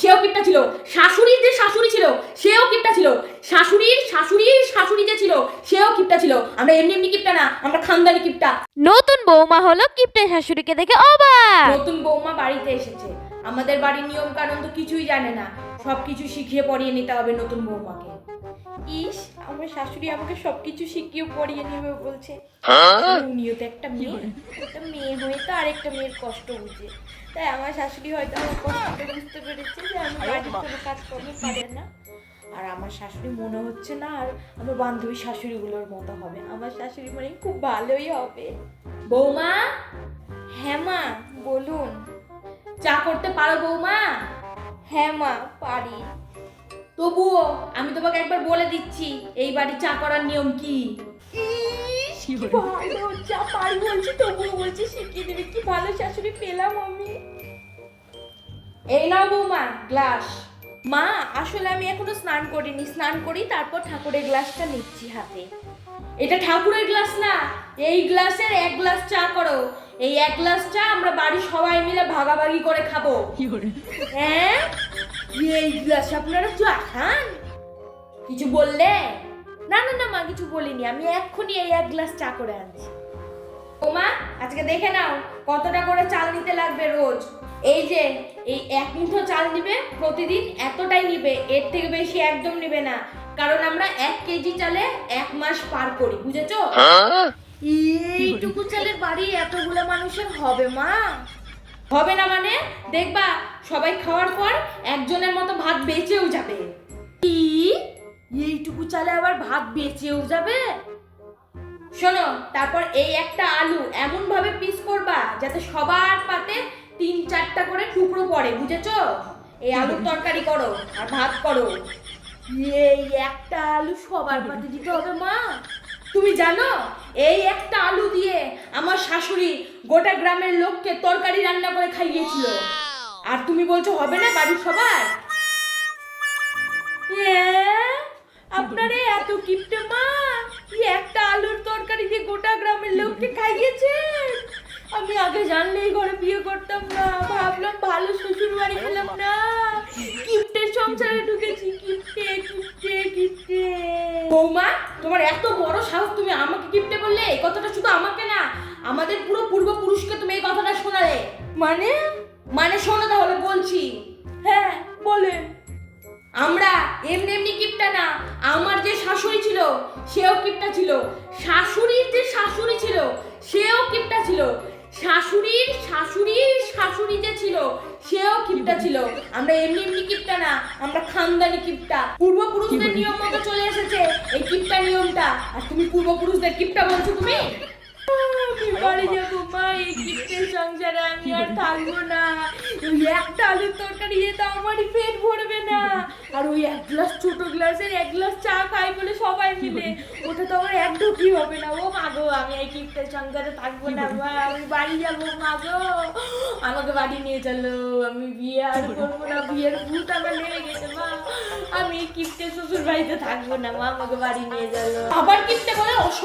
সেও কিপটা ছিল। শাশুড়ির যে শাশুড়ি ছিল সেও কিপটা ছিল। শাশুড়ির শাশুড়ির শাশুড়ি যে ছিল সেও কিপটা ছিল। আমরা এমনি এমনি কিপটা না আমরা খানদানি কিপটা। নতুন বৌমা হলো কিপ্টে শাশুড়িকে দেখে অবাক। নতুন বৌমা বাড়িতে এসেছে। আমাদের বাড়ির নিয়ম কানুন তো কিছুই জানে না। সব কিছু শিখিয়ে পড়িয়ে নিতে হবে নতুন বৌমাকে। ইস আমার শাশুড়ি আমাকে সবকিছু শিখিয়ে পড়িয়ে নেবে বলছে। উনিও তো একটা মেয়ে একটা মেয়ে হয়ে তো আরেকটা মেয়ের কষ্ট বুঝে। তাই আমার শাশুড়ি হয়তো আমার কষ্টটা বুঝতে পেরেছে যে আমি বাড়ির কোনো কাজ করতে পারে না। আর আমার শাশুড়ি মনে হচ্ছে না আর আমার বান্ধবী শাশুড়িগুলোর মতো হবে। আমার শাশুড়ি মানে খুব ভালোই হবে। বৌমা? হ্যাঁ মা বলুন। চা করতে পারো বৌমা? হ্যাঁ মা পারি। তবুও আমি তোমাকে একবার বলে দিচ্ছি এই বাড়ি চা করার নিয়ম কি? ভালো চা পারি বলছি তবুও বলছি শিখিয়ে দেবে কি ভালো শাশুড়ি পেলাম আমি। এই নাও বৌমা গ্লাস। মা আসলে আমি এখনও স্নান করিনি স্নান করি তারপর ঠাকুরের গ্লাসটা নিচ্ছি হাতে। এটা ঠাকুরের গ্লাস না এই গ্লাসের এক গ্লাস চা করো। এই এক গ্লাস চা আমরা বাড়ির সবাই মিলে ভাগাভাগি করে খাব। হ্যাঁ? এই গ্লাস আপনারা চা খান? কিছু বললে? না না না মা কিছু বলিনি। আমি এক্ষুনি এই এক গ্লাস চা করে আনছি। ওমা আজকে দেখে নাও কতটা করে চাল নিতে লাগবে রোজ। এই যে এই এক মুঠো চাল নিবে প্রতিদিন এতটাই নিবে এর থেকে বেশি একদম নিবে না। কারণ আমরা এক কেজি চালে এক মাস পার করি, বুঝেছ? এইটুকু চালের বাড়ি এতগুলো মানুষের হবে মা। হবে না মানে? দেখবা, সবাই খাওয়ার পর একজনের মতো ভাত বেঁচেও যাবে। কি? এইটুকু চালে আবার ভাত বেঁচেও যাবে? শোনো, তারপর এই একটা আলু এমন ভাবে পিস করবা যাতে সবার পাতে তিন চারটা করে টুকরো পড়ে, বুঝেছ? এই আলুর তরকারি করো আর ভাত করো। এই একটা আলু সবার পাতে দিতে হবে, মা। তুমি জানো, এই একটা আলু দিয়ে আমার শাশুড়ি গোটা গ্রামের লোককে তরকারি রান্না করে খাইয়েছিল। আর তুমি বলছো, হবে না বাড়ির সবার? আপনারে এত কিপটে, মা। কি একটা আলুর তরকারি দিয়ে গোটা গ্রামের লোককে খাইয়েছেন? আমি আগে জানলেই ঘরে বিয়ে করতাম না। ভাবলাম ভালো শ্বশুর বাড়ি পেলাম না। সংসারে ঢুকেছি বৌমা, তোমার এত বড় সাহস তুমি আমাকে কিপ্টে বললে এই কথাটা শুধু আমাকে না, আমাদের পুরো পূর্বপুরুষকে তুমি এই কথাটা শোনালে। মানে? মানে শোনো তাহলে, বলছি। হ্যাঁ বলেন আমরা এমনি এমনি কিপটা না, আমার যে শাশুড়ি ছিল, সেও কিপটা ছিল। শাশুড়ির যে শাশুড়ি ছিল, সেও কিপটা ছিল। শাশুড়ির শাশুড়ির শাশুড়ি যে ছিল সেও কিপটা ছিল। আমরা এমনি এমনি কিপটা না আমরা খানদানি কিপটা। পূর্বপুরুষদের নিয়ম মতো চলে এসেছে এই কিপটা নিয়মটা। আর তুমি পূর্বপুরুষদের কিপটা বলছো তুমি? আমি বাড়ি যাব মা এই কিপ্টের সংসারে আমি আর থাকব না। ওই একটা আলুর তরকারি আমারই পেট ভরবে না। আর ওই এক গ্লাস ছোট গ্লাসের এক গ্লাস চা খাই বলে সবাই মিলে। ওটা তো আমার এক ঢুকি হবে না। ও মা সংসারে থাকব না মা আমি বাড়ি যাব মা গো। আমাকে বাড়ি নিয়ে চলো। আমি বিয়ে আর করব না। বিয়ের ভূত আমার লেগে গেছে মা। আমি কিপ্টে শ্বশুর বাড়িতে থাকব না মা। আমাকে বাড়ি নিয়ে চলো। আবার কিপ্টে বলে মেয়ে একটা